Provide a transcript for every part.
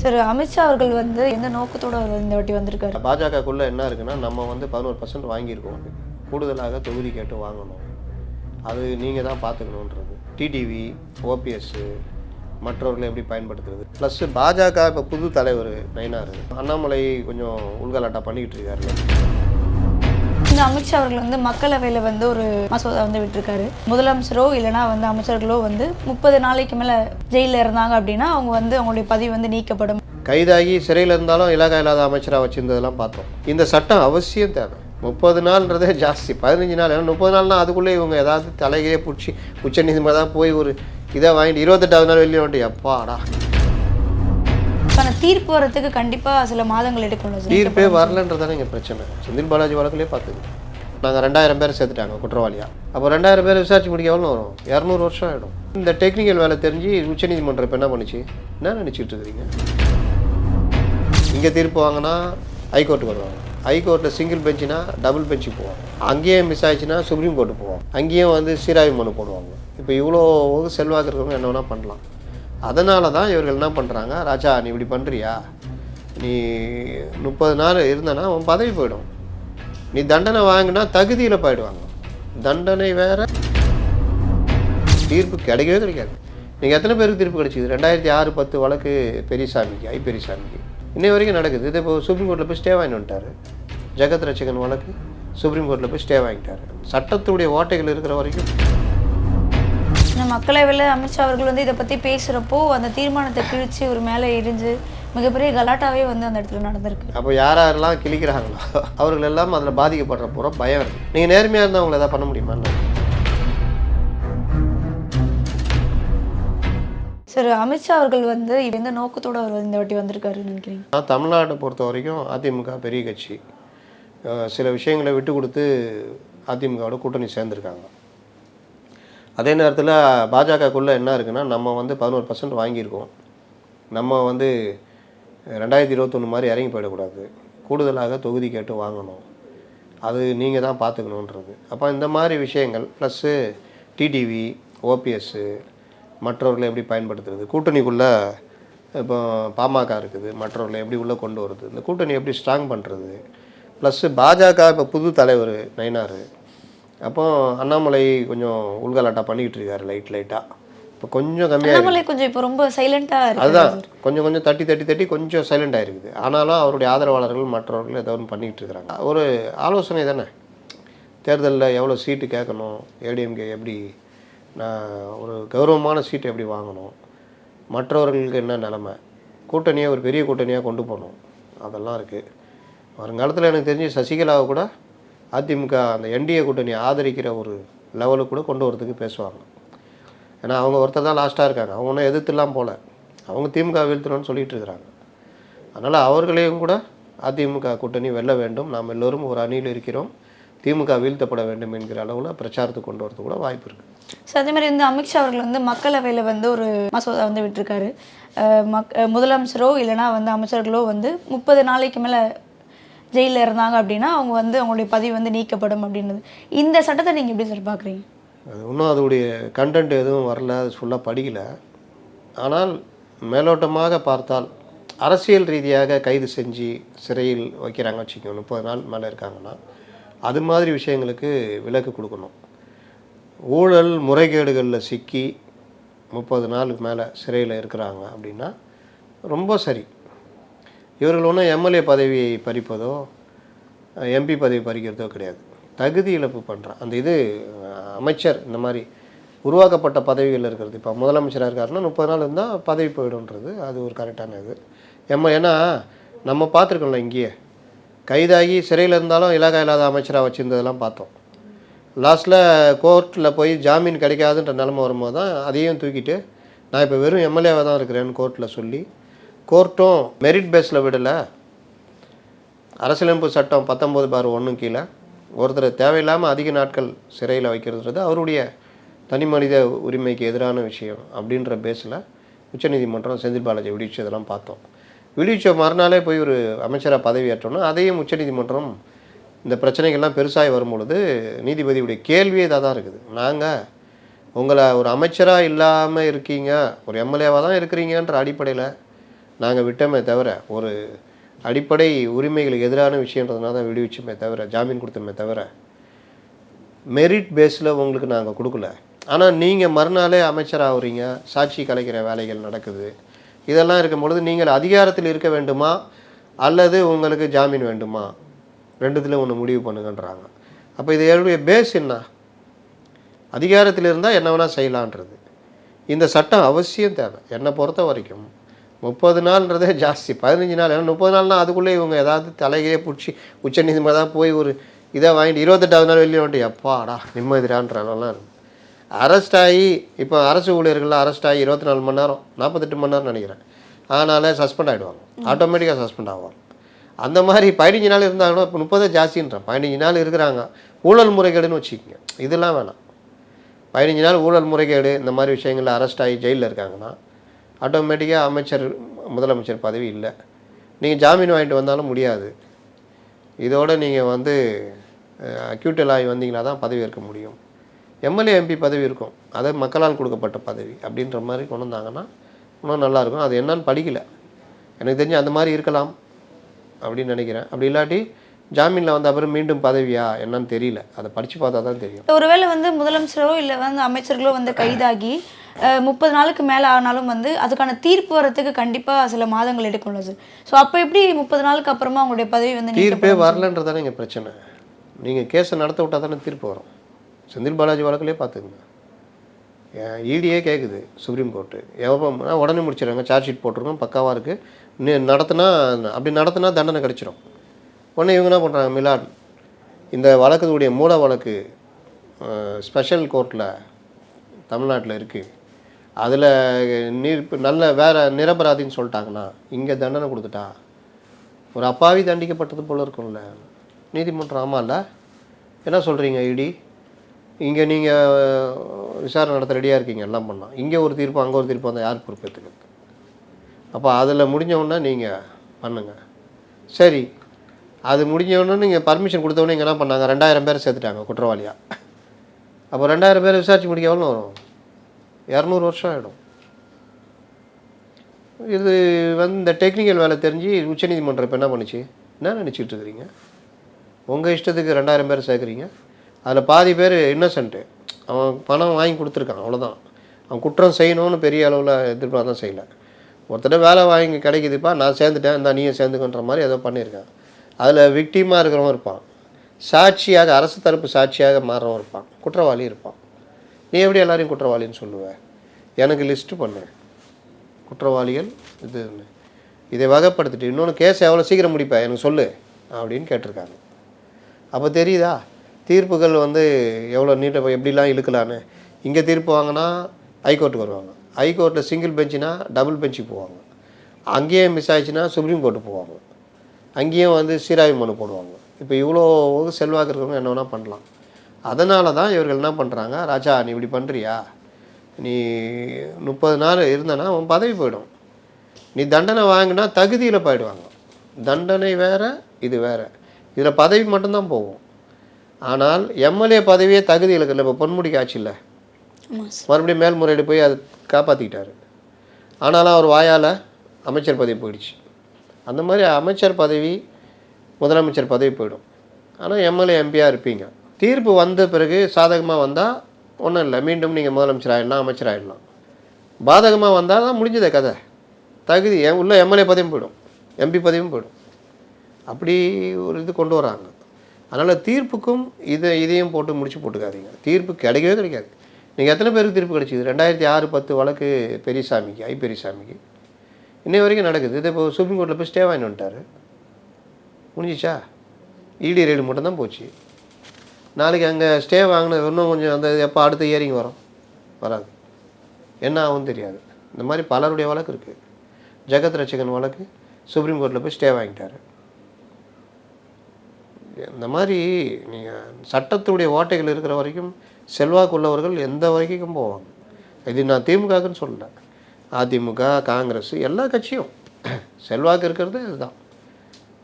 Sir Amit Shah அவர்கள் வந்து எந்த நோக்கத்தோட இந்த வாட்டி வந்திருக்காரு? பாஜகக்குள்ளே என்ன இருக்குன்னா நம்ம வந்து பதினோரு பர்சன்ட் வாங்கியிருக்கோம். கூடுதலாக தொகுதி கேட்டு வாங்கணும். அது நீங்கள் தான் பார்த்துக்கணுன்றது. டிடிவி ஓபிஎஸ்ஸு மற்றவர்களை எப்படி பயன்படுத்துறது? ப்ளஸ் பாஜக இப்போ புது தலைவர் நயினார். அண்ணாமலை கொஞ்சம் உள்கலாட்டா பண்ணிக்கிட்டு இருக்காரு வந்து அமித்ஷா அவர்கள் வந்து மக்களவையில் வந்து ஒரு மசோதா வந்து விட்டுருக்காரு. முதலமைச்சரோ இல்லைனா வந்து அமைச்சர்களோ வந்து முப்பது நாளைக்கு மேலே ஜெயிலில் இருந்தாங்க அப்படின்னா அவங்க வந்து அவங்களுடைய பதவி வந்து நீக்கப்படும். கைதாகி சிறையில் இருந்தாலும் இலாகா இல்லாத அமைச்சராக வச்சிருந்ததெல்லாம் பார்த்தோம். இந்த சட்டம் அவசியம் தேவை. முப்பது நாள்ன்றதே ஜாஸ்தி. பதினஞ்சு நாள். ஏன்னா முப்பது நாள்னா அதுக்குள்ளே இவங்க ஏதாவது தலைகையே பிடிச்சி உச்ச நீதிமன்றம் போய் ஒரு இதை வாங்கிட்டு இருபத்தெட்டாவது நாள் வெளியே வந்துட்டு எப்பாடா அதுக்கான தீர்ப்பு வரத்துக்கு கண்டிப்பாக சில மாதங்கள் எடுக்கணும் சார். தீர்ப்பே வரலன்றதானே இங்கே பிரச்சனை. செந்தில் பாலாஜி வழக்குலேயே பார்த்துது நாங்கள் ரெண்டாயிரம் பேர் சேர்த்துட்டாங்க குற்றவாளியா. அப்போ ரெண்டாயிரம் பேர் விசாரிச்சு முடிக்க எவ்வளோ வரும் இரநூறு வருஷம் ஆகிடும் இந்த டெக்னிக்கல் வேலை தெரிஞ்சு உச்சநீதிமன்றம் இப்போ என்ன பண்ணுச்சு? என்ன நினச்சிட்டு இருக்கிறீங்க? இங்கே தீர்ப்பு வாங்கினா ஹைகோர்ட்டுக்கு வருவாங்க. ஹைகோர்ட்டில் சிங்கிள் பெஞ்சுனா டபுள் பெஞ்சுக்கு போவாங்க. அங்கேயும் மிஸ் ஆயிடுச்சுன்னா சுப்ரீம் கோர்ட்டு போவாங்க. அங்கேயும் வந்து சீராய்வு மனு போடுவாங்க. இப்போ இவ்வளோ செல்வாக்கு இருக்கிறவங்க என்ன வேணால் பண்ணலாம். அதனால தான் இவர்கள் என்ன பண்ணுறாங்க ராஜா நீ இப்படி பண்ணுறியா நீ முப்பது நாள் இருந்தனா உன் பதவி போயிடும். நீ தண்டனை வாங்கினா தகுதியில் போயிடுவாங்க. தண்டனை வேற தீர்ப்பு கிடைக்கவே கிடைக்காது. நீங்கள் எத்தனை பேருக்கு தீர்ப்பு கிடைச்சிது? ரெண்டாயிரத்தி ஆறு பத்து வழக்கு பெரியசாமிக்கு ஐ பெரியசாமிக்கு. இன்னை வரைக்கும் நடக்குது. இது இப்போ சுப்ரீம் கோர்ட்டில் போய் ஸ்டே வாங்கிட்டு வந்துட்டார். ஜெகத் ரட்சகன் வழக்கு சுப்ரீம் கோர்ட்டில் போய் ஸ்டே வாங்கிட்டாரு. சட்டத்துடைய ஓட்டைகள் இருக்கிற வரைக்கும் இந்த மக்களவையில் அமித்ஷா அவர்கள் வந்து இதை பற்றி பேசுகிறப்போ அந்த தீர்மானத்தை கிழிச்சு ஒரு மேலே எரிஞ்சு மிகப்பெரிய கலாட்டாவே வந்து அந்த இடத்துல நடந்திருக்கு. அப்போ யார் யாரெல்லாம் கிழிக்கிறாங்களோ அவர்கள் எல்லாம் அதில் பாதிக்கப்படுற பூரா பயம் இருக்குது நீங்கள் நேர்மையாக இருந்தால் அவங்கள எதாவது பண்ண முடியுமா? சார் அமித்ஷா அவர்கள் வந்து எந்த நோக்கத்தோட அவர் இந்த வாட்டி வந்திருக்காருன்னு நினைக்கிறீங்க? நான் தமிழ்நாட்டை பொறுத்த வரைக்கும் அதிமுக பெரிய கட்சி. சில விஷயங்களை விட்டு கொடுத்து அதிமுகவோட கூட்டணி சேர்ந்துருக்காங்க. அதே நேரத்தில் பாஜகக்குள்ளே என்ன இருக்குன்னா நம்ம வந்து பதினோரு பர்சன்ட் வாங்கியிருக்கோம். நம்ம வந்து ரெண்டாயிரத்தி இருபத்தொன்று மாதிரி இறங்கி போயிடக்கூடாது. கூடுதலாக தொகுதி கேட்டு வாங்கணும். அது நீங்கள் தான் பார்த்துக்கணுன்றது அப்போ இந்த மாதிரி விஷயங்கள் ப்ளஸ்ஸு டிடிவி ஓபிஎஸ்ஸு மற்றவர்களை எப்படி பயன்படுத்துறது கூட்டணிக்குள்ளே இப்போ பாமக இருக்குது மற்றவர்களை எப்படி உள்ளே கொண்டு வருது இந்த கூட்டணி எப்படி ஸ்ட்ராங் பண்ணுறது ப்ளஸ்ஸு பாஜக இப்போ புது தலைவர் நயினார். அப்போ அண்ணாமலை கொஞ்சம் உள்கலாட்டா பண்ணிக்கிட்டு இருக்காரு லைட் லைட்டாக இப்போ கொஞ்சம் கம்மியாக கொஞ்சம் இப்போ ரொம்ப சைலண்டாக அதுதான். கொஞ்சம் கொஞ்சம் தட்டி தட்டி தட்டி கொஞ்சம் சைலண்ட் ஆயிருக்குது ஆனாலும் அவருடைய ஆதரவாளர்கள் மற்றவர்கள் ஏதோ ஒன்று பண்ணிக்கிட்டு இருக்கிறாங்க ஒரு ஆலோசனை தானே? தேர்தலில் எவ்வளோ சீட்டு கேட்கணும்? ஏடிஎம்கே எப்படி நான் ஒரு கௌரவமான சீட்டு எப்படி வாங்கணும்? மற்றவர்களுக்கு என்ன நிலமை? கூட்டணியை ஒரு பெரிய கூட்டணியாக கொண்டு போகணும். அதெல்லாம் இருக்குது வருங்காலத்தில் எனக்கு தெரிஞ்சு சசிகலாவை கூட அதிமுக அந்த என்டிஏ கூட்டணியை ஆதரிக்கிற ஒரு லெவலுக்கு கூட கொண்டு வரதுக்கு பேசுவாங்க. ஏன்னா அவங்க ஒருத்தர் தான் லாஸ்ட்டாக இருக்காங்க. அவங்க ஒன்றும் எதிர்த்துலாம் போகல அவங்க திமுக வீழ்த்தணும்னு சொல்லிட்டு இருக்கிறாங்க. அதனால் அவர்களையும் கூட அதிமுக கூட்டணி வெல்ல வேண்டும். நாம் எல்லோரும் ஒரு அணியில் இருக்கிறோம். திமுக வீழ்த்தப்பட வேண்டும் என்கிற அளவில் பிரச்சாரத்துக்கு கொண்டு வரது கூட வாய்ப்பு இருக்குது ஸோ அதே மாதிரி வந்து அமித்ஷா அவர்கள் வந்து மக்களவையில் வந்து ஒரு மசோதா வந்து விட்டுருக்காரு. மக் முதலமைச்சரோ இல்லைனா வந்து அமைச்சர்களோ வந்து முப்பது நாளைக்கு மேலே ஜெயிலில் இருந்தாங்க அப்படின்னா அவங்க வந்து அவங்களுடைய பதவி வந்து நீக்கப்படும் அப்படின்றது. இந்த சட்டத்தை நீங்கள் எப்படி சார் பார்க்குறீங்க அது இன்னும் அதோடைய கண்டென்ட் எதுவும் வரல அது ஃபுல்லாக படிக்கல. ஆனால் மேலோட்டமாக பார்த்தால் அரசியல் ரீதியாக கைது செஞ்சு சிறையில் வைக்கிறாங்க வச்சுக்கோங்க முப்பது நாள் மேலே இருக்காங்கன்னா அது மாதிரி விஷயங்களுக்கு விலக்கு கொடுக்கணும். ஊழல் முறைகேடுகளில் சிக்கி முப்பது நாளுக்கு மேலே சிறையில் இருக்கிறாங்க அப்படின்னா ரொம்ப சரி. இவர்கள் ஒன்றும் எம்எல்ஏ பதவியை பறிப்பதோ எம்பி பதவி பறிக்கிறதோ கிடையாது. தகுதி இழப்பு பண்ணுறான் அந்த இது அமைச்சர் இந்த மாதிரி உருவாக்கப்பட்ட பதவிகள் இருக்கிறது. இப்போ முதலமைச்சராக இருக்காருன்னா முப்பது நாள் இருந்தால் பதவி போயிடும்ன்றது. அது ஒரு கரெக்டான இது. எம்ம ஏன்னா நம்ம பார்த்துருக்கோம்ல இங்கேயே. கைதாகி சிறையில் இருந்தாலும் இலாகா இல்லாத அமைச்சராக வச்சுருந்ததெல்லாம் பார்த்தோம். லாஸ்ட்டில் கோர்ட்டில் போய் ஜாமீன் கிடைக்காதுன்ற நிலமை வரும்போது தான் அதையும் தூக்கிட்டு நான் இப்போ வெறும் எம்எல்ஏவாக தான் இருக்கிறேன்னு கோர்ட்டில் சொல்லி கோர்ட்டும் மெரிட் பேஸில் விடலை. அரசியலமைப்பு சட்டம் பத்தொம்போது பார் ஒன்றும் கீழே. ஒருத்தர் தேவையில்லாமல் அதிக நாட்கள் சிறையில் வைக்கிறதுன்றது அவருடைய தனி மனித உரிமைக்கு எதிரான விஷயம் அப்படின்ற பேஸில் உச்சநீதிமன்றம் செந்தில் பாலாஜி விடுவிச்சதெல்லாம் பார்த்தோம். விடுவிச்ச மறுநாளே போய் ஒரு அமைச்சராக பதவி ஏற்றோன்னா அதையும் உச்சநீதிமன்றம் இந்த பிரச்சனைகள்லாம் பெருசாகி வரும்பொழுது நீதிபதியுடைய கேள்வியே இதாக தான் இருக்குது. நாங்கள் உங்களை ஒரு அமைச்சராக இல்லாமல் இருக்கீங்க ஒரு எம்எல்ஏவாக தான் இருக்கிறீங்கன்ற அடிப்படையில் நாங்கள் விட்டோமே தவிர ஒரு அடிப்படை உரிமைகளுக்கு எதிரான விஷயன்றதுனால தான் விடுவிச்சோமே தவிர ஜாமீன் கொடுத்தோமே தவிர மெரிட் பேஸில் உங்களுக்கு நாங்கள் கொடுக்கல. ஆனால் நீங்கள் மறுநாளே அமைச்சர் ஆகுறீங்க சாட்சி கலைக்கிற வேலைகள் நடக்குது. இதெல்லாம் இருக்கும் பொழுது நீங்கள் அதிகாரத்தில் இருக்க வேண்டுமா? அல்லது உங்களுக்கு ஜாமீன் வேண்டுமா? ரெண்டுத்தில் ஒன்று முடிவு பண்ணுங்கன்றாங்க. அப்போ இது என்னுடைய பேஸ் என்ன? அதிகாரத்தில் இருந்தால் என்ன வேணால் செய்யலான்றது. இந்த சட்டம் அவசியம் தேவை. என்னை பொறுத்த வரைக்கும் முப்பது நாள்ன்றதே ஜாஸ்தி. பதினஞ்சு நாள். ஏன்னா முப்பது நாள்னால் அதுக்குள்ளே இவங்க ஏதாவது தலைகையே பிடிச்சி உச்ச தான் போய் ஒரு இதை வாங்கிட்டு இருபத்தெட்டாவது நாள் வெளியே வந்துட்டு எப்பாடா நிம்மதிரான்றலாம் இருக்கும் அரெஸ்ட் ஆகி இப்போ அரசு ஊழியர்கள் அரெஸ்ட் ஆகி இருபத்தி நாலு மணி நேரம் நாற்பத்தெட்டு மணி நேரம் நினைக்கிறேன். அதனால் சஸ்பெண்ட் ஆகிடுவாங்க ஆட்டோமேட்டிக்காக சஸ்பெண்ட் ஆவாங்க. அந்த மாதிரி பதினஞ்சு நாள் இருந்தாங்கன்னா இப்போ முப்பதே ஜாஸ்தின்றான். பதினஞ்சு நாள் இருக்கிறாங்க. ஊழல் முறைகேடுன்னு வச்சுக்கோங்க. இதெல்லாம் வேணாம். பதினஞ்சு நாள் ஊழல் முறைகேடு இந்த மாதிரி விஷயங்களில் அரெஸ்ட் ஆகி ஜெயிலில் இருக்காங்கன்னா ஆட்டோமேட்டிக்காக அமைச்சர் முதலமைச்சர் பதவி இல்லை. நீங்கள் ஜாமீன் வாங்கிட்டு வந்தாலும் முடியாது. இதோட நீங்கள் வந்து அக்யூட்டல் ஆகி வந்தீங்கன்னா தான் பதவி ஏற்க முடியும். எம்எல்ஏ எம்பி பதவி இருக்கும். அது மக்களால் கொடுக்கப்பட்ட பதவி அப்படின்ற மாதிரி கொண்டு வந்தாங்கன்னா இன்னும் நல்லாயிருக்கும் அது என்னன்னு படிக்கல. எனக்கு தெரிஞ்சு அந்த மாதிரி இருக்கலாம் அப்படின்னு நினைக்கிறேன். அப்படி இல்லாட்டி ஜாமீனில் வந்த அப்புறம் மீண்டும் பதவியா என்னன்னு தெரியல. அதை படித்து பார்த்தா தான் தெரியும். ஒருவேளை வந்து முதலமைச்சரோ இல்லை வந்து அமைச்சர்களோ வந்து கைதாகி முப்பது நாளுக்கு மேலே ஆனாலும் வந்து அதுக்கான தீர்ப்பு வரத்துக்கு கண்டிப்பாக சில மாதங்கள் எடுக்கும்ல சார் ஸோ அப்போ எப்படி முப்பது நாளுக்கு அப்புறமா உங்களுடைய பதவி வந்து தீர்ப்பே? வரலன்றதானே இங்கே பிரச்சனை. நீங்கள் கேஸை நடத்த விட்டால் தானே தீர்ப்பு வரும். செந்தில் பாலாஜி வழக்கிலே பார்த்துக்குங்க. இடியே கேட்குது சுப்ரீம் கோர்ட்டு எவ்வளோ உடனே முடிச்சிடுறாங்க சார்ஜ் ஷீட் போட்டிருக்கோம் பக்காவாக இருக்குது நீ நடத்தினா அப்படி நடத்தினா தண்டனை கிடச்சிரும். உடனே இவங்க என்ன பண்ணுறாங்க மிலான் இந்த வழக்குடைய மூல வழக்கு ஸ்பெஷல் கோர்ட்டில் தமிழ்நாட்டில் இருக்குது அதில் நீர் நல்ல வேறு நிரபராதின்னு சொல்லிட்டாங்கன்னா இங்கே தண்டனை கொடுத்துட்டா? ஒரு அப்பாவி தண்டிக்கப்பட்டது போல் இருக்கும்ல. நீதிமன்றம் ஆமாம்ல என்ன சொல்கிறீங்க இடி? இங்கே நீங்கள் விசாரணை நடத்த ரெடியாக இருக்கீங்க எல்லாம் பண்ணலாம். இங்கே ஒரு தீர்ப்பு அங்கே ஒரு தீர்ப்பு அந்த யார் பொறுப்பேற்றுக்கிறது அப்போ அதில் முடிஞ்சவுடனே நீங்கள் பண்ணுங்கள் சரி அது முடிஞ்சவுடனே நீங்கள் பர்மிஷன் கொடுத்தவொடனே இங்கே என்ன பண்ணாங்க. ரெண்டாயிரம் பேரை சேர்த்துட்டாங்க குற்றவாளியாக அப்போ ரெண்டாயிரம் பேரை விசாரிச்சு முடிக்க எவ்வளோ வரும்? இரநூறு வருஷம் ஆகிடும் இது வந்து இந்த டெக்னிக்கல் வேலை தெரிஞ்சு உச்சநீதிமன்றம் இப்போ என்ன பண்ணுச்சு? என்ன நினச்சிக்கிட்டு இருக்கிறீங்க? உங்கள் இஷ்டத்துக்கு ரெண்டாயிரம் பேர் சேர்க்குறீங்க. அதில் பாதி பேர் இன்னசென்ட்டு அவன் பணம் வாங்கி கொடுத்துருக்கான் அவ்வளோதான் அவன் குற்றம் செய்யணும்னு பெரிய அளவில் எதிர்பார்த்து தான் செய்யலை. ஒருத்தட்ட வேலை வாங்கி கிடைக்குதுப்பா நான் சேர்ந்துட்டேன் இந்த நீயும் சேர்ந்துக்கன்ற மாதிரி ஏதோ பண்ணியிருக்கான். அதில் விக்டிமாக இருக்கிறவன் இருப்பான். சாட்சியாக அரசு தரப்பு சாட்சியாக மாறுறவன் இருப்பான். குற்றவாளி இருப்பான். நீ எப்படி எல்லாரையும் குற்றவாளின்னு சொல்லுவ? எனக்கு லிஸ்ட்டு பண்ணு. குற்றவாளிகள் இது இதை வகைப்படுத்திட்டு இன்னொன்று கேஸ் எவ்வளோ சீக்கிரம் முடிப்பேன் எனக்கு சொல்லு அப்படின்னு கேட்டிருக்காங்க. அப்போ தெரியுதா? தீர்ப்புகள் வந்து எவ்வளோ நீட்டாக எப்படிலாம் இழுக்கலான்னு? இங்கே தீர்ப்பு வாங்கினா ஹைகோர்ட்டுக்கு வருவாங்க. ஹைகோர்ட்டில் சிங்கிள் பெஞ்சுனா டபுள் பெஞ்சுக்கு போவாங்க. அங்கேயும் மிஸ் ஆயிடுச்சுன்னா சுப்ரீம் கோர்ட்டு போவாங்க. அங்கேயும் வந்து சீராய்வு மனு போடுவாங்க. இப்போ இவ்வளோ செல்வாக்கு இருக்கிறவங்க என்ன வேணால் பண்ணலாம். அதனால தான் இவர்கள் என்ன பண்ணுறாங்க ராஜா நீ இப்படி பண்ணுறியா நீ முப்பது நாள் இருந்தனா உன் பதவி போயிடும். நீ தண்டனை வாங்கினா தகுதியில் போயிடுவாங்க. தண்டனை வேற இது வேற. இதில் பதவி மட்டும்தான் போகும். ஆனால் எம்எல்ஏ பதவியே தகுதி இருக்குல்ல? இப்போ பொன்முடிக்கு ஆச்சு இல்லை? ஆமாம் சார் மறுபடியும் மேல்முறையீடு போய் அதை காப்பாற்றிக்கிட்டாரு ஆனாலும் அவர் வாயால் அமைச்சர் பதவி போயிடுச்சு. அந்த மாதிரி அமைச்சர் பதவி முதலமைச்சர் பதவி போயிடும். ஆனால் எம்எல்ஏ எம்பியாக இருப்பீங்க. தீர்ப்பு வந்த பிறகு சாதகமாக வந்தால் ஒன்றும் இல்லை. மீண்டும் நீங்கள் முதலமைச்சர் ஆகிடலாம் அமைச்சர் ஆகிடலாம் பாதகமாக வந்தால் தான் முடிஞ்சதே கதை. தகுதி என் உள்ள எம்எல்ஏ பதவியும் போயிடும். எம்பி பதவியும் போயிடும். அப்படி ஒரு இது கொண்டு வராங்க. அதனால் தீர்ப்புக்கும் இதை இதையும் போட்டு முடிச்சு போட்டுக்காதீங்க. தீர்ப்பு கிடைக்கவே கிடைக்காது. நீங்கள் எத்தனை பேருக்கு தீர்ப்பு கிடைச்சிது? ரெண்டாயிரத்தி ஆறு பத்து வழக்கு பெரியசாமிக்கு ஐ பெரியசாமிக்கு. இன்னை வரைக்கும் நடக்குது. இது இப்போ சுப்ரீம் கோர்ட்டில் போய் ஸ்டே வாங்கிட்டு வந்துட்டார். முடிஞ்சிச்சா? இடி ரைடு மட்டும்தான் போச்சு. நாளைக்கு அங்கே ஸ்டே வாங்கினது இன்னும் கொஞ்சம் அந்த எப்போ அடுத்த இயரிங் வரும். வராது. என்ன ஆகும் தெரியாது. இந்த மாதிரி பலருடைய வழக்கு இருக்குது ஜெகத் ரட்சகன் வழக்கு சுப்ரீம் கோர்ட்டில் போய் ஸ்டே வாங்கிட்டார். இந்த மாதிரி நீங்கள் சட்டத்துடைய ஓட்டைகள் இருக்கிற வரைக்கும் செல்வாக்குள்ளவர்கள் எந்த வரைக்கும் போவாங்க. இது நான் திமுகக்குன்னு சொல்லலை. அதிமுக காங்கிரஸ் எல்லா கட்சியும் செல்வாக்கு இருக்கிறது இதுதான்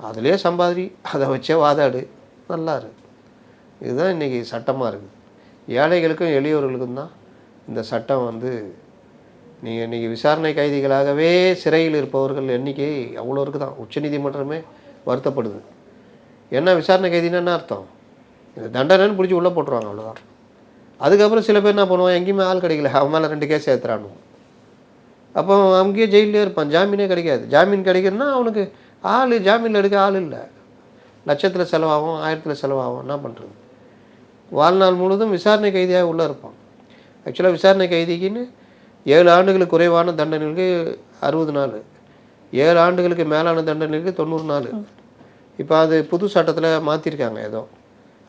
அதிலே சம்பாதி அதை வச்சே வாதாடு. நல்லா இருக்கு இதுதான் இன்றைக்கி சட்டமாக இருக்குது ஏழைகளுக்கும் எளியவர்களுக்கும் தான் இந்த சட்டம் வந்து நீங்கள் இன்றைக்கி விசாரணை கைதிகளாகவே சிறையில் இருப்பவர்கள் எண்ணிக்கை அவ்வளோ இருக்குதான். உச்சநீதிமன்றமே வருத்தப்படுது. என்ன விசாரணை கைதின்னா என்ன அர்த்தம்? இந்த தண்டனைன்னு பிடிச்சி உள்ளே போட்டுருவாங்க அவ்வளோதான் அதுக்கப்புறம் சில பேர் என்ன பண்ணுவான் எங்கேயுமே ஆள் கிடைக்கல. அவன் மேலே ரெண்டு கேஸ் ஏற்றுறானுவோம் அப்போ அங்கேயே ஜெயிலே இருப்பான். ஜாமீனே கிடைக்காது. ஜாமீன் கிடைக்குதுன்னா அவனுக்கு ஆள் ஜாமீனில் எடுக்க ஆள் இல்லை. லட்சத்தில் செலவாகும் ஆயிரத்தில் செலவாகும். என்ன பண்ணுறது வாழ்நாள் முழுவதும் விசாரணை கைதியாக உள்ளே இருப்பான். ஆக்சுவலாக விசாரணை கைதிக்குன்னு ஏழு ஆண்டுகளுக்கு குறைவான தண்டனைகளுக்கு அறுபது நாள். ஏழு ஆண்டுகளுக்கு மேலான தண்டனைகளுக்கு தொண்ணூறு நாள். இப்போ அது புது சட்டத்தில் மாற்றிருக்காங்க ஏதோ.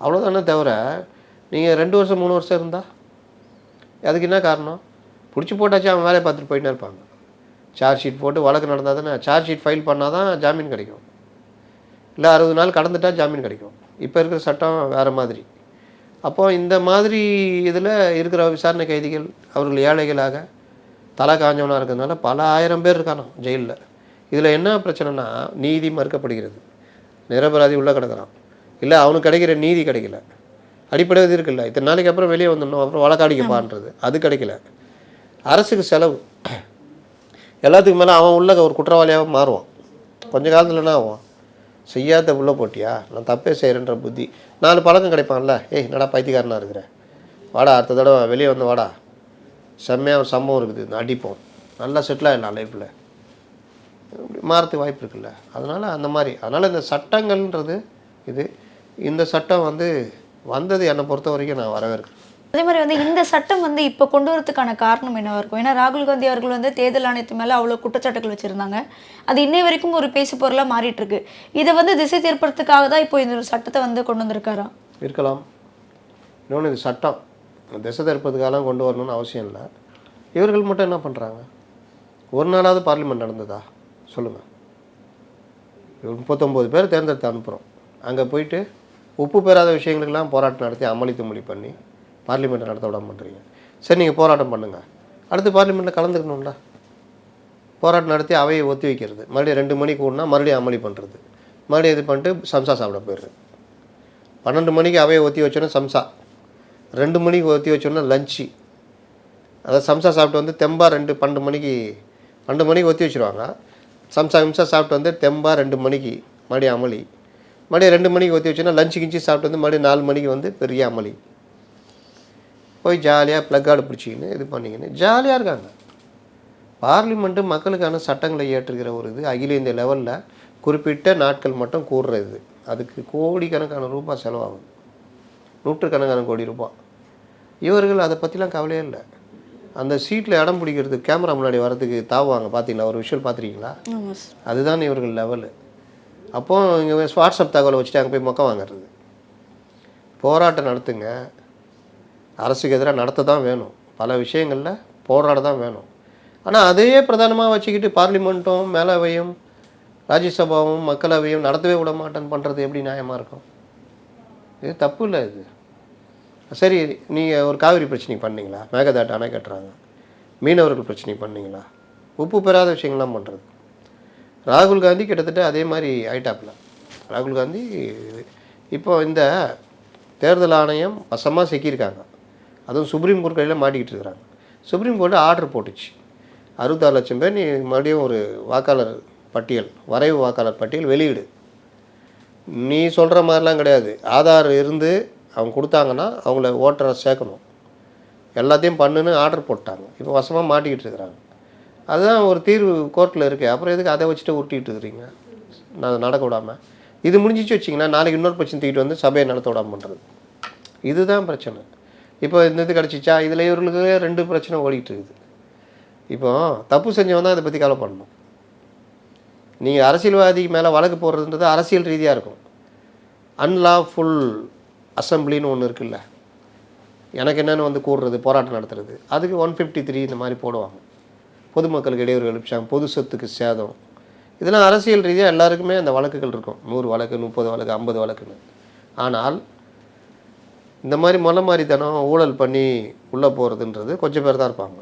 அவ்வளோதானே தவிர நீங்கள் ரெண்டு வருஷம் மூணு வருஷம் இருந்தால் அதுக்கு என்ன காரணம்? பிடிச்சி போட்டாச்சு அவன் வேலையை பார்த்துட்டு போயிட்டே இருப்பாங்க. சார்ஜ் ஷீட் போட்டு வழக்கு நடந்தால் தானே? சார்ஜ் ஷீட் ஃபைல் பண்ணால் தான் ஜாமீன் கிடைக்கும். இல்லை அறுபது நாள் கடந்துட்டால் ஜாமீன் கிடைக்கும். இப்போ இருக்கிற சட்டம் வேறு மாதிரி. அப்போ இந்த மாதிரி இதில் இருக்கிற விசாரணை கைதிகள் அவர்கள் ஏழைகளாக தலை காஞ்சவனாக இருக்கிறதுனால பல ஆயிரம் பேர் இருக்கானோ ஜெயிலில். இதில் என்ன பிரச்சனைனா நீதி மறுக்கப்படுகிறது. நிரபராதி உள்ளே கிடக்குறான். இல்லை அவனுக்கு கிடைக்கிற நீதி கிடைக்கல. அடிப்படை இது இருக்குல்ல. இத்தனை நாளைக்கு அப்புறம் வெளியே வந்துடணும். அப்புறம் வழக்காடிக்கப்பான்றது அது கிடைக்கல. அரசுக்கு செலவு. எல்லாத்துக்கும் மேலே அவன் உள்ள ஒரு குற்றவாளியாக மாறுவான். கொஞ்ச காலத்தில் என்ன ஆகும்? செய்யாத உள்ளே போட்டியா? நான் தப்பே செய்கிறேன்ற புத்தி. நாலு பழக்கம் கிடைப்பான்ல. ஏய் என்னடா பைத்தியக்காரனாக இருக்கிறேன் வாடா அடுத்த தடவை வெளியே வந்து வாடா. செம்மையாக சம்பவம் இருக்குது. இந்த அடிப்போம். நல்லா செட்டில் ஆகிடலாம் லைஃப்பில் மாறத்துக்கு வாய்ப்பு இருக்குல்ல. அதனால் அந்த மாதிரி. அதனால் இந்த சட்டங்கள்ன்றது இது. இந்த சட்டம் வந்து வந்தது என்னை பொறுத்த வரைக்கும் நான் வரவேற்கிறேன். அதே மாதிரி வந்து இந்த சட்டம் வந்து இப்போ கொண்டு வரதுக்கான காரணம் என்னவா இருக்கும்? ஏன்னா ராகுல் காந்தி அவர்கள் வந்து தேர்தல் ஆணையத்து மேலே அவ்வளோ குற்றச்சாட்டுகள் வச்சுருந்தாங்க. அது இன்னை வரைக்கும் ஒரு பேசு பொருளாக மாறிட்டு இருக்கு. இதை வந்து திசை திருப்பறதுக்காக தான் இப்போ இந்த ஒரு சட்டத்தை வந்து கொண்டு வந்திருக்காராம் இருக்கலாம். இன்னொன்று இது சட்டம். திசை திருப்பதுக்காலாம் கொண்டு வரணும்னு அவசியம் இல்லை. இவர்கள் மட்டும் என்ன பண்ணுறாங்க ஒரு நாளாவது பார்லிமெண்ட் நடந்ததா? சொல்லுங்கள் முப்பத்தொம்போது பேர் தேர்ந்தெடுத்து அனுப்புகிறோம் அங்கே போயிட்டு உப்பு பெறாத விஷயங்களுக்கெல்லாம் போராட்டம் நடத்தி அமளி துமளி பண்ணி பார்லிமெண்ட்டை நடத்த விட பண்ணுறீங்க சரி நீங்கள் போராட்டம் பண்ணுங்கள் அடுத்து பார்லிமெண்ட்டில் கலந்துக்கணும்ல போராட்டம் நடத்தி அவையை ஒத்தி வைக்கிறது. மறுபடியும் ரெண்டு மணிக்கு கூடனா மறுபடியும் அமளி பண்ணுறது மறுபடியும் இது பண்ணிட்டு சம்சா சாப்பிட போயிடுறது. பன்னெண்டு மணிக்கு அவையை ஒத்தி வச்சோன்னா சம்சா. ரெண்டு மணிக்கு ஒத்தி வச்சோன்னா லஞ்சு. அதாவது சம்சா சாப்பிட்டு வந்து தெம்பா ரெண்டு பன்னெண்டு மணிக்கு பன்னெண்டு மணிக்கு ஒத்தி வச்சுருவாங்க. சம்சா கிம்சா சாப்பிட்டு வந்து தெம்பா ரெண்டு மணிக்கு மறுபடியும் அமளி. மறுபடியும் ரெண்டு மணிக்கு ஒத்தி வச்சோன்னா லஞ்சு கிஞ்சி சாப்பிட்டு வந்து மறுபடியும் நாலு மணிக்கு வந்து பெரிய அமளி. போய் ஜாலியாக ப்ளக் கார்டு பிடிச்சிக்கின்னு இது பண்ணிக்கின்னு ஜாலியாக இருக்காங்க. பார்லிமெண்ட்டு மக்களுக்கான சட்டங்களை ஏற்றுகிற ஒரு இது. அகில இந்திய லெவலில் குறிப்பிட்ட நாட்கள் மட்டும் கூடுறது. அதுக்கு கோடிக்கணக்கான ரூபாய் செலவாகும் நூற்றுக்கணக்கான கோடி ரூபாய். இவர்கள் அதை பற்றிலாம் கவலையே இல்லை. அந்த சீட்டில் இடம் பிடிக்கிறது கேமரா முன்னாடி வரதுக்கு தாவுவாங்க பார்த்தீங்களா ஒரு விஷயம் பார்த்துருக்கீங்களா அதுதான் இவர்கள் லெவலு அப்போ இங்கே வாட்ஸ்அப் தகவலை வச்சுட்டு அங்கே போய் மொக்கம் வாங்குறது. போராட்டம் நடத்துங்க. அரசுக்கு எதிராக நடத்த தான் வேணும். பல விஷயங்களில் போராட தான் வேணும். ஆனால் அதையே பிரதானமாக வச்சுக்கிட்டு பார்லிமெண்ட்டும் மேலவையும் ராஜ்யசபாவும் மக்களவையும் நடத்தவே விட மாட்டேன்னு பண்ணுறது எப்படி நியாயமாக இருக்கும்? இது தப்பு இல்லை இது. சரி நீங்கள் ஒரு காவிரி பிரச்சனை பண்ணீங்களா? மேகதாட்டு அணை கட்டுறாங்க. மீனவர்கள் பிரச்சனை பண்ணீங்களா? உப்பு பெறாத விஷயங்கள்லாம் பண்ணுறது ராகுல் காந்தி கிட்டத்தட்ட அதே மாதிரி ஐட்டாப்பில் ராகுல் காந்தி இப்போ இந்த தேர்தல் ஆணையம் வசமாக சிக்கியிருக்காங்க. அதுவும் சுப்ரீம் கோர்ட் கையில் மாட்டிக்கிட்டு இருக்கிறாங்க. சுப்ரீம் கோர்ட்டு ஆர்டர் போட்டுச்சு. அறுபத்தாறு லட்சம் பேர் நீ மறுபடியும் ஒரு வாக்காளர் பட்டியல் வரைவு வாக்காளர் பட்டியல் வெளியிடு. நீ சொல்கிற மாதிரிலாம் கிடையாது. ஆதார் இருந்து அவங்க கொடுத்தாங்கன்னா அவங்கள ஓட்டரை சேர்க்கணும். எல்லாத்தையும் பண்ணுன்னு ஆர்டர் போட்டாங்க. இப்போ வசமாக மாட்டிக்கிட்டு இருக்கிறாங்க. அதுதான் ஒரு தீர்வு கோர்ட்டில் இருக்குது அப்புறம் எதுக்கு அதை வச்சுட்டு உருட்டிட்டு இருக்கிறீங்க? நான் நடக்க விடாமல் இது முடிஞ்சிச்சு வச்சிங்கன்னா நாளைக்கு இன்னொரு பிரச்சனை தூக்கிட்டு வந்து சபையை நடத்த விடாமல் பண்ணுறது இதுதான் பிரச்சனை. இப்போ இந்த இது கிடச்சிச்சா? இதில் இவர்களுக்கு ரெண்டு பிரச்சனை ஓடிக்கிட்டு இருக்குது. இப்போ தப்பு செஞ்சவன் தான் இதை பற்றி கவலை பண்ணணும். நீங்கள் அரசியல்வாதிக்கு மேலே வழக்கு போடுறதுன்றது அரசியல் ரீதியாக இருக்கும். அன்லாஃபுல் அசம்பிளின்னு ஒன்று இருக்குல்ல. எனக்கு என்னென்னு வந்து கூடுறது போராட்டம் நடத்துறது. அதுக்கு ஒன் ஃபிஃப்டி த்ரீ இந்த மாதிரி போடுவாங்க. பொதுமக்களுக்கு இடையூறு எழுப்பிச்சாங்க பொது சொத்துக்கு சேதம். இதெல்லாம் அரசியல் ரீதியாக எல்லாருக்குமே அந்த வழக்குகள் இருக்கும். நூறு வழக்கு முப்பது வழக்கு ஐம்பது வழக்குன்னு. ஆனால் இந்த மாதிரி மொளை மாதிரித்தனம் ஊழல் பண்ணி உள்ளே போகிறதுன்றது கொஞ்சம் பேர் தான் இருப்பாங்க.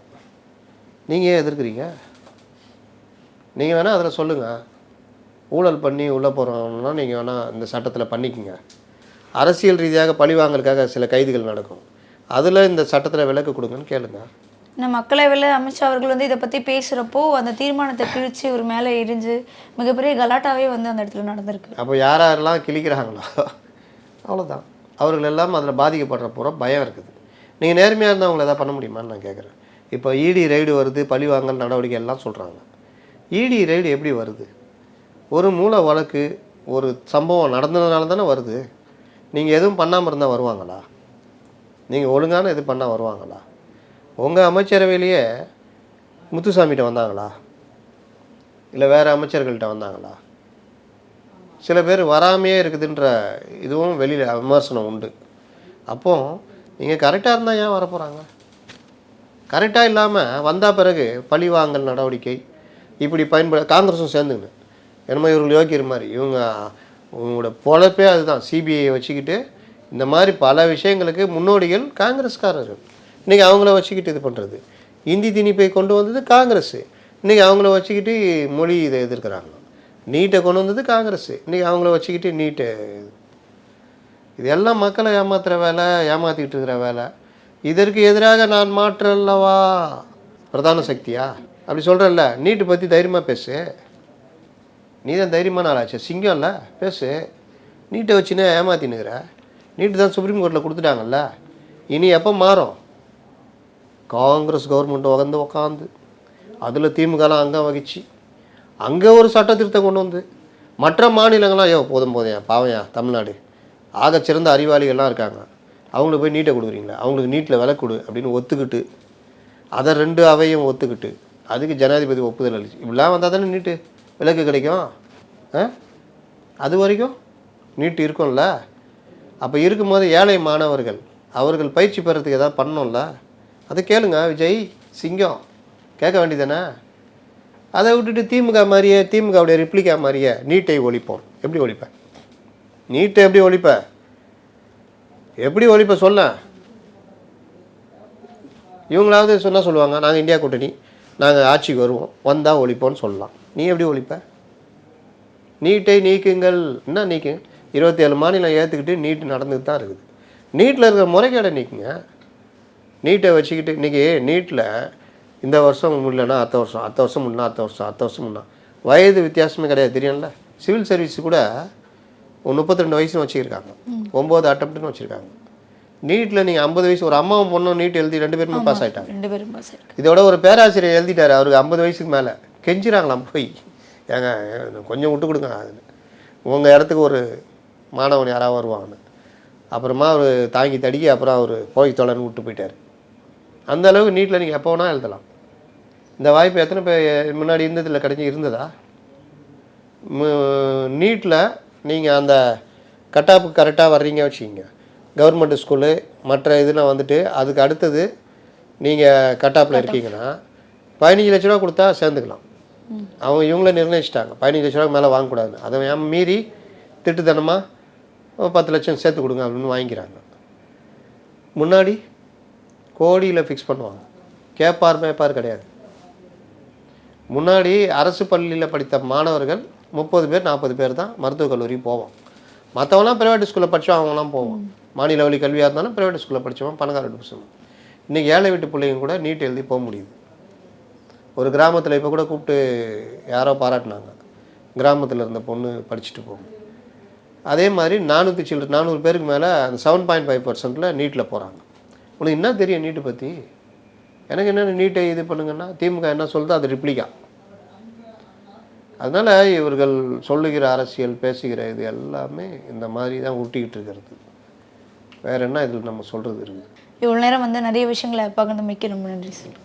நீங்கள் ஏன் எதிர்க்கிறீங்க? நீங்கள் வேணால் அதில் சொல்லுங்கள் ஊழல் பண்ணி உள்ளே போகிறோம்னா நீங்கள் வேணால் இந்த சட்டத்தில் பண்ணிக்கங்க. அரசியல் ரீதியாக பழி வாங்கலுக்காக சில கைதுகள் நடக்கும். அதில் இந்த சட்டத்தில் விலக்கு கொடுங்கன்னு கேளுங்க. இந்த மக்களவையில் அமித்ஷா அவர்கள் வந்து இதை பற்றி பேசுகிறப்போ அந்த தீர்மானத்தை கிழிச்சு ஒரு மேலே எரிஞ்சு மிகப்பெரிய கலாட்டாவே வந்து அந்த இடத்துல நடந்திருக்கு. அப்போ யார் யாரெல்லாம் கிழிக்கிறாங்களோ அவ்வளோதான் அவர்கள் எல்லாம் அதில் பாதிக்கப்படுற பூரா பயம் இருக்குது. நீங்கள் நேர்மையாக இருந்தால் அவங்கள எதாவது பண்ண முடியுமான்னு நான் கேட்குறேன். இப்போ இடி ரைடு வருது பழிவாங்கல் நடவடிக்கை எல்லாம் சொல்கிறாங்க. இடி ரைடு எப்படி வருது? ஒரு மூல வழக்கு ஒரு சம்பவம் நடந்ததுனால தானே வருது. நீங்கள் எதுவும் பண்ணாமல் இருந்தால் வருவாங்களா? நீங்கள் ஒழுங்கான இது பண்ணால் வருவாங்களா? உங்கள் அமைச்சரவையிலேயே முத்துசாமிகிட்ட வந்தாங்களா? இல்லை வேறு அமைச்சர்கள்ட்ட வந்தாங்களா? சில பேர் வராமையே இருக்குதுன்ற இதுவும் வெளியில் விமர்சனம் உண்டு. அப்போ நீங்கள் கரெக்டாக இருந்தால் ஏன் வர போகிறாங்க கரெக்டாக இல்லாமல் வந்த பிறகு பழிவாங்கல் நடவடிக்கை இப்படி பயன்பட காங்கிரஸும் சேர்ந்துங்க என்னமோ இவர்கள் யோக்கியர் மாதிரி. இவங்க உங்களோட பொழப்பே அதுதான். சிபிஐ வச்சுக்கிட்டு இந்த மாதிரி பல விஷயங்களுக்கு முன்னோடிகள் காங்கிரஸ்காரர்கள். இன்றைக்கி அவங்கள வச்சுக்கிட்டு இது பண்ணுறது இந்தி திணிப்பை கொண்டு வந்தது காங்கிரஸ். இன்றைக்கி அவங்கள வச்சுக்கிட்டு மொழி இதை எதிர்க்கிறாங்க. நீட்டை கொண்டு வந்தது காங்கிரஸ். இன்றைக்கி அவங்கள வச்சுக்கிட்டு நீட்டை. இதெல்லாம் மக்களை ஏமாத்துகிற வேலை ஏமாற்றிக்கிட்டு இருக்கிற வேலை. இதற்கு எதிராக நான் மாற்றல்லவா பிரதான சக்தியா? அப்படி சொல்கிறல்ல நீட்டு பற்றி தைரியமாக பேசு. நீ தான் தைரியமான ஆளாச்சு. சிங்கம் இல்லை பேசு. நீட்டை வச்சுன்னு ஏமாத்தினுக்கிற நீட்டு தான் சுப்ரீம் கோர்ட்டில் கொடுத்துட்டாங்கல்ல. இனி எப்போ மாறும்? காங்கிரஸ் கவர்மெண்ட் உகந்து உக்காந்து. அதில் திமுகலாம் அங்கே வகிச்சு. அங்கே ஒரு சட்ட திருத்தம் கொண்டு வந்து மற்ற மாநிலங்களாம் ஐயோ போதும் போதையா பாவையா தமிழ்நாடு. ஆக சிறந்த அறிவாளிகள்லாம் இருக்காங்க. அவங்களுக்கு போய் நீட்டை கொடுக்குறீங்களா? அவங்களுக்கு நீட்டில் விலை கொடு அப்படின்னு ஒத்துக்கிட்டு அதை ரெண்டு அவையும் ஒத்துக்கிட்டு அதுக்கு ஜனாதிபதி ஒப்புதல் அளிச்சு இப்படிலாம் வந்தால் தானே நீட்டு விலக்கு கிடைக்கும்? ஆ? அது வரைக்கும் நீட்டு இருக்கும்ல? அப்போ இருக்கும்போது ஏழை மாணவர்கள் அவர்கள் பயிற்சி பெறத்துக்கு எதாவது பண்ணணும்ல? அதை கேளுங்க விஜய் சிங்கம் கேட்க வேண்டியதானே அதை விட்டுட்டு திமுக மாதிரியே திமுகவுடைய ரிப்ளிகா மாதிரியே நீட்டை ஒழிப்போம். எப்படி ஒழிப்பேன் நீட்டை எப்படி ஒழிப்ப? எப்படி ஒழிப்ப சொல்ல? இவங்களாவது சொன்னால் சொல்லுவாங்க நாங்கள் இந்தியா கூட்டணி நாங்கள் ஆட்சிக்கு வருவோம் வந்தால் ஒழிப்போம்னு சொல்லலாம். நீ எப்படி ஒழிப்ப? நீட்டை நீக்குங்கள். என்ன நீக்குங்க இருபத்தி ஏழு மாநிலம் ஏற்றுக்கிட்டு நீட்டு நடந்துட்டு தான் இருக்குது. நீட்டில் இருக்கிற முறைகேடை நீக்குங்க. நீட்டை வச்சுக்கிட்டு இன்றைக்கி நீட்டில் இந்த வருஷம் முடியலன்னா அடுத்த வருஷம் அடுத்த வருஷம் முன்னா அடுத்த வருஷம் அடுத்த வருஷம் முன்னா வயது வித்தியாசமே கிடையாது தெரியும்ல? சிவில் சர்வீஸ் கூட ஒரு முப்பத்தி ரெண்டு வயசுன்னு வச்சுருக்காங்க ஒம்பது அட்டம்ப்ட்னு வச்சுருக்காங்க நீட்டில் நீங்கள் ஐம்பது வயசு ஒரு அம்மாவும் பொண்ணும் நீட் எழுதி ரெண்டு பேருமே பாஸ் ஆகிட்டாங்க ரெண்டு பேரும் பாஸ் இதோட ஒரு பேராசிரியர் எழுதிட்டாரு அவருக்கு ஐம்பது வயசுக்கு மேலே. கெஞ்சிறாங்களாம் போய். ஏங்க கொஞ்சம் விட்டு கொடுங்க அதுன்னு. உங்கள் இடத்துக்கு ஒரு மாணவன் யாராவது வருவாங்கன்னு. அப்புறமா அவர் தாங்கி தடுக்கி அப்புறம் அவர் போய் தொலைன்னு விட்டு போயிட்டார். அந்த அளவுக்கு நீட்டில் நீங்கள் எப்போ வேணால் எழுதலாம். இந்த வாய்ப்பு எத்தனை பேர் முன்னாடி இருந்ததில்ல கிடைச்சி இருந்ததா? நீட்டில் நீங்கள் அந்த கட்டாப்பு கரெக்டாக வர்றீங்க வச்சுக்கிங்க. கவர்மெண்ட் ஸ்கூலு மற்ற இதில் வந்துட்டு அதுக்கு அடுத்தது நீங்கள் கட்டாப்பில் இருக்கீங்கன்னா பதினஞ்சு லட்ச ரூபா கொடுத்தா சேர்ந்துக்கலாம். அவங்க இவங்களே நிர்ணயிச்சிட்டாங்க. பதினஞ்சு லட்ச ரூபாய்க்கு மேலே வாங்கக்கூடாதுன்னு. அதை ஏன் மீறி திட்டுத்தனமாக பத்து லட்சம் சேர்த்து கொடுங்க அப்படின்னு வாங்கிக்கிறாங்க. முன்னாடி கோடியில் ஃபிக்ஸ் பண்ணுவாங்க. கேப்பார் மேப்பார் கிடையாது. முன்னாடி அரசு பள்ளியில் படித்த மாணவர்கள் முப்பது பேர் நாற்பது பேர் தான் மருத்துவக் கல்லூரி போவோம். மற்றவங்களாம் ப்ரைவேட் ஸ்கூலில் படித்தோம் அவங்களாம் போவோம். மாநில வழி கல்வியாக இருந்தாலும் ப்ரைவேட் ஸ்கூலில் படித்தவன் பணக்கார பசங்க இன்றைக்கி ஏழை வீட்டு பிள்ளைங்க கூட நீட் எழுதி போக முடியுது. ஒரு கிராமத்தில் இப்போ கூட கூப்பிட்டு யாரோ பாராட்டினாங்க. கிராமத்தில் இருந்த பொண்ணு படிச்சுட்டு போகும் அதே மாதிரி நானூற்றி சில்லற நானூறு பேருக்கு மேலே அந்த செவன் பாயிண்ட் ஃபைவ் பர்சன்ட்டில் நீட்டில் போகிறாங்க உனக்கு என்ன தெரியும் நீட்டை பற்றி எனக்கு என்னென்ன நீட்டை இது பண்ணுங்கன்னா திமுக என்ன சொல்லுதோ அது ரிப்ளிகா அதனால் இவர்கள் சொல்லுகிற அரசியல் பேசுகிற இது எல்லாமே இந்த மாதிரி தான் உருட்டிக்கிட்டு இருக்கிறது. வேற என்ன இதில் நம்ம சொல்கிறது இருக்குது இவ்வளோ நேரம் வந்து நிறைய விஷயங்களை பகிர்ந்து மிக்க ரொம்ப நன்றி சார்